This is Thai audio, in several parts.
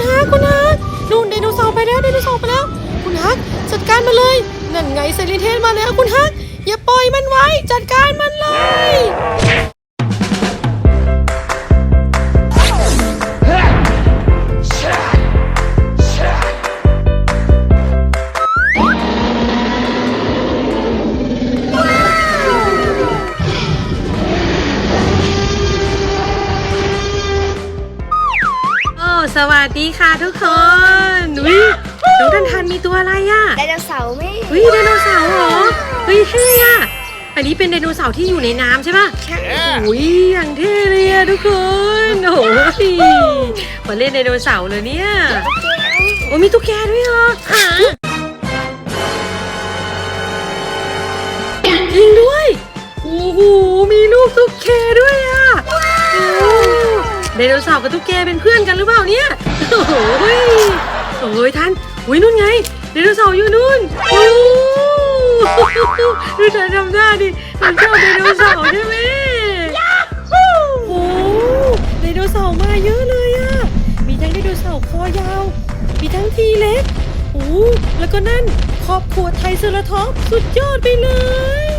คุณฮักคุณฮักนู่นไดโนเสาร์ไปแล้วไดโนเสาร์ไปแล้ว คุณฮักจัดการมาเลยนั่นไงเซรีเทนมาแล้วคุณฮักอย่าปล่อยมันไว้ จัดการมันเลย สวัสดีค่ะทุกคนอุ้ยน้องทันทันมีตัวอะไรอะไดโนเสาร์แม่เฮ้ยไดโนเสาร์เหรอเฮ้ยเท่อะอันนี้เป็นไดโนเสาร์ที่อยู่ในน้ำใช่ปะใช่อุ้ยอย่างเท่เลยอะทุกคนโอ้โหมาเล่นไดโนเสาร์เลยเนี่ยโอ้มีตุ๊กแกด้วยเหรอจริงด้วยโอ้โหมีลูกตุ๊กแกด้วยอะโอ้ไดโนเสาร์กับตุ๊กแกเป็นเพื่อนกันหรือเปล่าเนี่ยโอ้โหโอ้ยท่านอุ้ยนู่นไงไดโนเสาร์อยู่นู่นโอ้ดูท่านทำหน้าดิท่านชอบไดโนเสาร์ใช่ไหมโอ้โหไดโนเสาร์มาเยอะเลยอะมีทั้งไดโนเสาร์คอยาว มีทั้งทีเล็กโอ้แล้วก็นั่นครอบครัวไทยเซอร์ท็อปสุดยอดไปเลย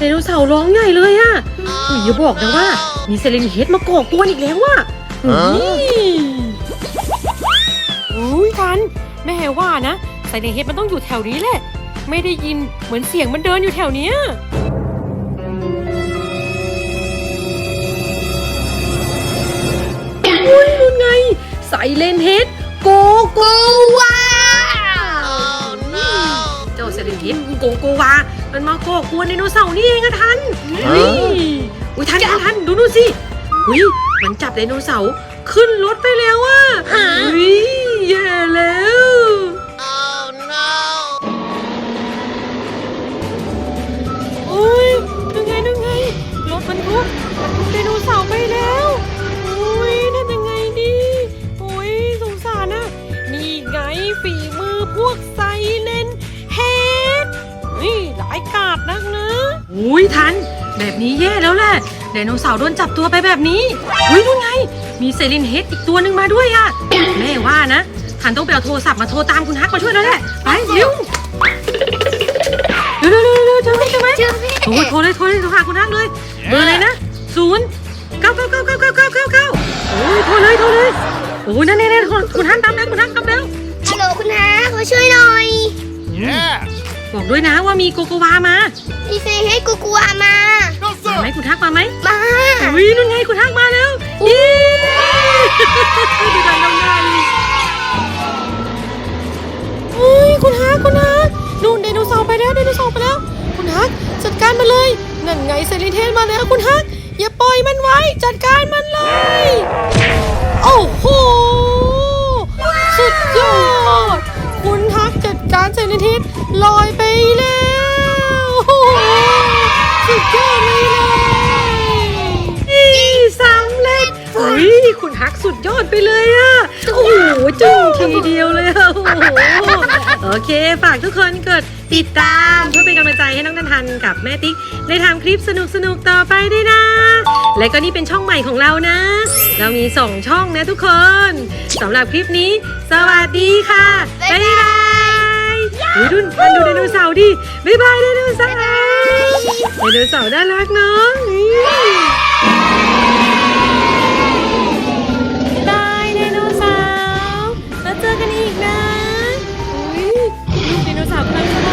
ไดโนเสาร์ร้องใหญ่เลยอะอุ้ยอย่าบอกนะว่า มีเซเลนเฮดมาก่อกวนอีกแล้วว่ะอุ้ยอุ้ยทันแม่ว่านะเซเลนเฮดมันต้องอยู่แถวนี้แหละ ไม่ได้ยินเหมือนเสียงมันเดินอยู่แถวเนี้ยอุ้ยนู่นไงไซเลนเฮดโกโกวา โกโกวา มันมาก่อกวนไดโนเสาร์นี่เองอะทันนี่อุ้ยทันทันทันดูนู่นสิอุ้ยมันจับไดโนเสาร์ขึ้นรถไปแล้วอะอุ้ยแย่ อุ้ยทัน แบบนี้แย่แล้วแหละไดโนเสาร์โดนจับตัวไปแบบนี้อุ้ยนู่นไง มีไซเลนเฮดอีกตัวหนึ่งมาด้วยอะแม่ว่านะ ทันต้องไปเอาโทรศัพท์มาโทรตามคุณฮักมาช่วยแล้วแหละไปเร็วเร็วเร็วเร็วเร็วเจอไหมเจอไหมโอ้ยโทรเลยโทรเลยโทรหาคุณฮักเลยเบอร์อะไรนะศูนย์เก้าเก้าเก้าเก้าเก้าเก้าเก้าเก้าโอ้ยโทรเลยโทรเลยโอ้ยนั่นนั่นนั่นคุณฮักตามแล้วคุณฮักตามแล้วฮัลโหลคุณฮะขอช่วยหน่อย บอกด้วยนะว่ามีโกโกวามามีเซให้กูกลัวมา No, มาไหม sir! คุณฮักมาไหมมาอุ้ยนู่นไงคุณฮักมาแล้วเย้ดูดังดำดำอุ้ยคุณฮักคุณฮักนู่นไดโนเสาร์ไปแล้วไดโนเสาร์ไปแล้ว คุณฮักจัดการมันเลยนั่นไงเซเลนเทสมาแล้วคุณฮักอย่าปล่อยมันไว้ จัดการมันเลย โอ้โห กจัดการเซนทิสลอยไปแล้วโอ้โหสุดยอดเลยเลยสำเร็จเฮ้ยคุณฮักสุดยอดไปเลยอะโอ้โหจึ้งทีเดียวเลยอะโอ้โหโอเค ฝากทุกคนกดติดตามเพื่อเป็นกำลังใจให้น้องนันทันกับแม่ติ๊กได้ทำคลิปสนุกๆต่อไปด้วยนะ และก็นี่เป็นช่องใหม่ของเรานะ เรามี2ช่องนะทุกคนสำหรับคลิปนี้ สวัสดีค่ะ บ๊ายบาย อุ้ยรุ่นพันดูไดโนเสาร์ดิบ๊ายบายไดโนเสาร์ไดโนเสาร์น่ารักเนาะบายไดโนเสาร์แล้เจอกันอีกนะลูกไดโนเสาร์กำลัง